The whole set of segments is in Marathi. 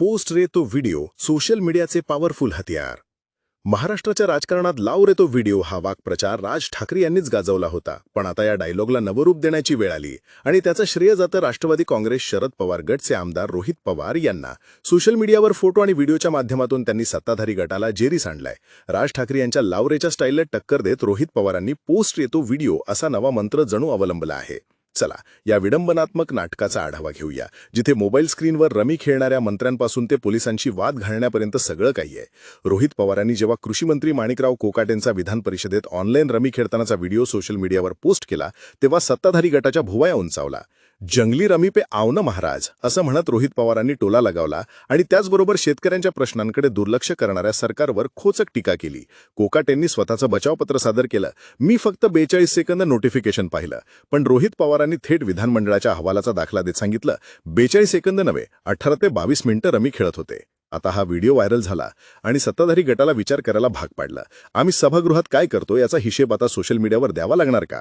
पोस्ट रे तो व्हिडिओ सोशल मीडियाचे पॉवरफुल हतियार महाराष्ट्राच्या राजकारणात लाव रे तो व्हिडिओ हा वाक्प्रचार राज ठाकरे यांनीच गाजवला होता. पण आता या डायलॉगला नवरूप देण्याची वेळ आली आणि त्याचं श्रेय जातं राष्ट्रवादी काँग्रेस शरद पवार गटचे आमदार रोहित पवार यांना. सोशल मीडियावर फोटो आणि व्हिडिओच्या माध्यमातून त्यांनी सत्ताधारी गटाला जेरी सांडलाय राज ठाकरे यांच्या लावरेच्या स्टाईलला टक्कर देत रोहित पवारांनी पोस्ट येतो व्हिडिओ असा नवा मंत्र जणू अवलंबला आहे. चला या विडंबनात्मक नाटकाचा आढावा घेऊया जिथे मोबाईल स्क्रीनवर रमी खेळणाऱ्या मंत्र्यांपासून ते पोलिसांशी वाद घालण्यापर्यंत सगळं काही आहे. रोहित पवारांनी जेव्हा कृषीमंत्री माणिकराव कोकाटेंचा विधान परिषदेत ऑनलाईन रमी खेळतानाचा व्हिडिओ सोशल मीडियावर पोस्ट केला तेव्हा सत्ताधारी गटाच्या भुवया उंचावला. जंगली रमी पे आवनं महाराज असं म्हणत रोहित पवारांनी टोला लगावला आणि त्याचबरोबर शेतकऱ्यांच्या प्रश्नांकडे दुर्लक्ष करणाऱ्या सरकारवर खोचक टीका केली. कोकाटेंनी स्वतःचं बचावपत्र सादर केलं. मी फक्त बेचाळीस सेकंद नोटिफिकेशन पाहिलं. पण रोहित पवारांनी थेट विधानमंडळाच्या अहवालाचा दाखला देत सांगितलं. बेचाळीस सेकंद नव्हे अठरा ते बावीस मिनिटं रमी खेळत होते. आता हा व्हिडिओ व्हायरल झाला आणि सत्ताधारी गटाला विचार करायला भाग पाडला. आम्ही सभागृहात काय करतो याचा हिशेब आता सोशल मीडियावर द्यावा लागणार का?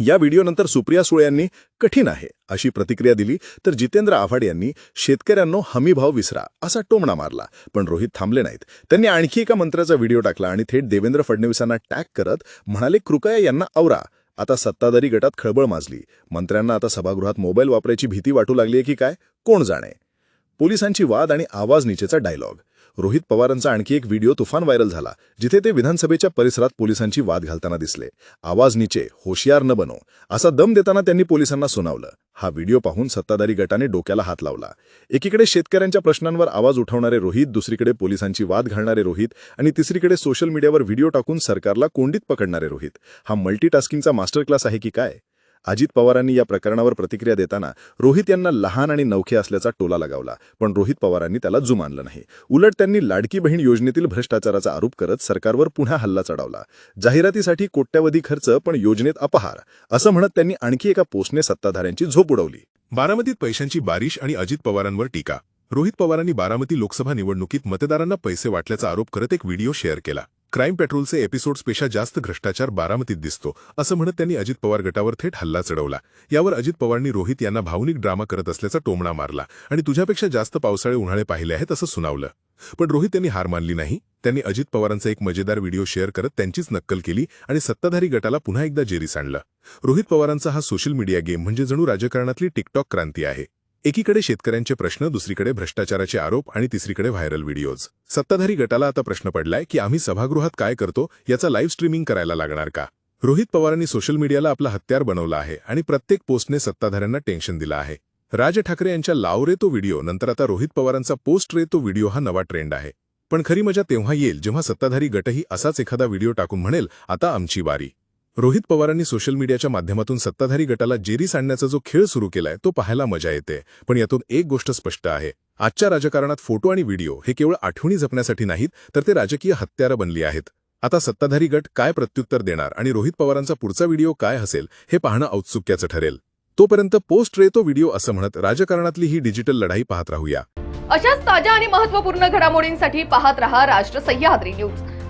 या व्हिडिओनंतर सुप्रिया सुळे यांनी कठीण आहे अशी प्रतिक्रिया दिली. तर जितेंद्र आव्हाड यांनी शेतकऱ्यांनो हमीभाव विसरा असा टोमणा मारला. पण रोहित थांबले नाहीत. त्यांनी आणखी एका मंत्र्याचा व्हिडिओ टाकला आणि थेट देवेंद्र फडणवीसांना टॅग करत म्हणाले कृपया यांना आवरा. आता सत्ताधारी गटात खळबळ माजली. मंत्र्यांना आता सभागृहात मोबाईल वापरायची भीती वाटू लागली आहे की काय? कोण जाणे? पोलिसांची वाद आणि आवाज निचेचा डायलॉग. रोहित पवारांचा आणखी एक व्हिडिओ तुफान व्हायरल झाला जिथे ते विधानसभेच्या परिसरात पोलिसांची वाद घालताना दिसले. आवाज नीचे होशियार न बनो. असा दम देताना त्यांनी पोलिसांना सुनावलं. हा व्हिडिओ पाहून सत्ताधारी गटाने डोक्याला हात लावला. एकीकडे शेतकऱ्यांच्या प्रश्नांवर आवाज उठवणारे रोहित दुसरीकडे पोलिसांची वाद घालणारे रोहित आणि तिसरीकडे सोशल मीडियावर व्हिडिओ टाकून सरकारला कोंडीत पकडणारे रोहित. हा मल्टीटास्किंगचा मास्टर क्लास आहे की काय? अजित पवारांनी या प्रकरणावर प्रतिक्रिया देताना रोहित यांना लहान आणि नवखे असल्याचा टोला लगावला पण रोहित पवारांनी त्याला जुमानलं नाही. उलट त्यांनी लाडकी बहीण योजनेतील भ्रष्टाचाराचा आरोप करत सरकारवर पुन्हा हल्ला चढवला. जाहिरातीसाठी कोट्यावधी खर्च पण योजनेत अपहार असं म्हणत त्यांनी आणखी एका पोस्टने सत्ताधाऱ्यांची झोप उडवली. बारामतीत पैशांची बारिश आणि अजित पवारांवर टीका. रोहित पवारांनी बारामती लोकसभा निवडणुकीत मतदारांना पैसे वाटल्याचा आरोप करत एक व्हिडिओ शेअर केला. क्राईम पेट्रोलचे एपिसोड्सपेक्षा जास्त भ्रष्टाचार बारामतीत दिसतो असं म्हणत त्यांनी अजित पवार गटावर थेट हल्ला चढवला. यावर अजित पवारनी रोहित यांना भावनिक ड्रामा करत असल्याचा टोमणा मारला आणि तुझ्यापेक्षा जास्त पावसाळे उन्हाळे पाहिले आहेत असं सुनावलं. पण रोहित यांनी हार मानली नाही. त्यांनी अजित पवारांचा एक मजेदार व्हिडिओ शेअर करत त्यांचीच नक्कल केली आणि सत्ताधारी गटाला पुन्हा एकदा जेरी सांडलं रोहित पवारांचा हा सोशल मीडिया गेम म्हणजे जणू राजकारणातली टिकटॉक क्रांती आहे. एकीकडे शेतकऱ्यांचे प्रश्न दुसरीकडे भ्रष्टाचाराचे आरोप आणि तिसरीकडे व्हायरल व्हिडिओज. सत्ताधारी गटाला आता प्रश्न पडलाय की आम्ही सभागृहात काय करतो याचा लाईव्ह स्ट्रीमिंग करायला लागणार का? रोहित पवारांनी सोशल मीडियाला आपला हत्यार बनवला आहे आणि प्रत्येक पोस्टने सत्ताधाऱ्यांना टेन्शन दिलं आहे. राज ठाकरे यांच्या लाव रे तो व्हिडिओ नंतर आता रोहित पवारांचा पोस्ट रे तो व्हिडिओ हा नवा ट्रेंड आहे. पण खरी मजा तेव्हा येईल जेव्हा सत्ताधारी गटही असाच एखादा व्हिडिओ टाकून म्हणेल आता आमची वारी रोहित पवारांनी सोशल मीडियाच्या माध्यमातून सत्ताधारी गटाला जेरी सांडण्याचा जो खेळ सुरू केलाय तो पाहायला मजा येते. पण यातून एक गोष्ट स्पष्ट आहे. आजच्या राजकारणात फोटो आणि व्हिडिओ हे केवळ आठवणी जपण्यासाठी नाहीत तर ते राजकीय हत्यारं बनली आहेत. आता सत्ताधारी गट काय प्रत्युत्तर देणार आणि रोहित पवारांचा पुढचा व्हिडिओ काय असेल हे पाहणं औत्सुक्याचं ठरेल. तोपर्यंत पोस्ट रे तो व्हिडिओ असं म्हणत राजकारणातली ही डिजिटल लढाई पाहत राहूया. अशाच ताज्या आणि महत्त्वपूर्ण घडामोडींसाठी पाहत रहा राष्ट्र सह्याद्री न्यूज.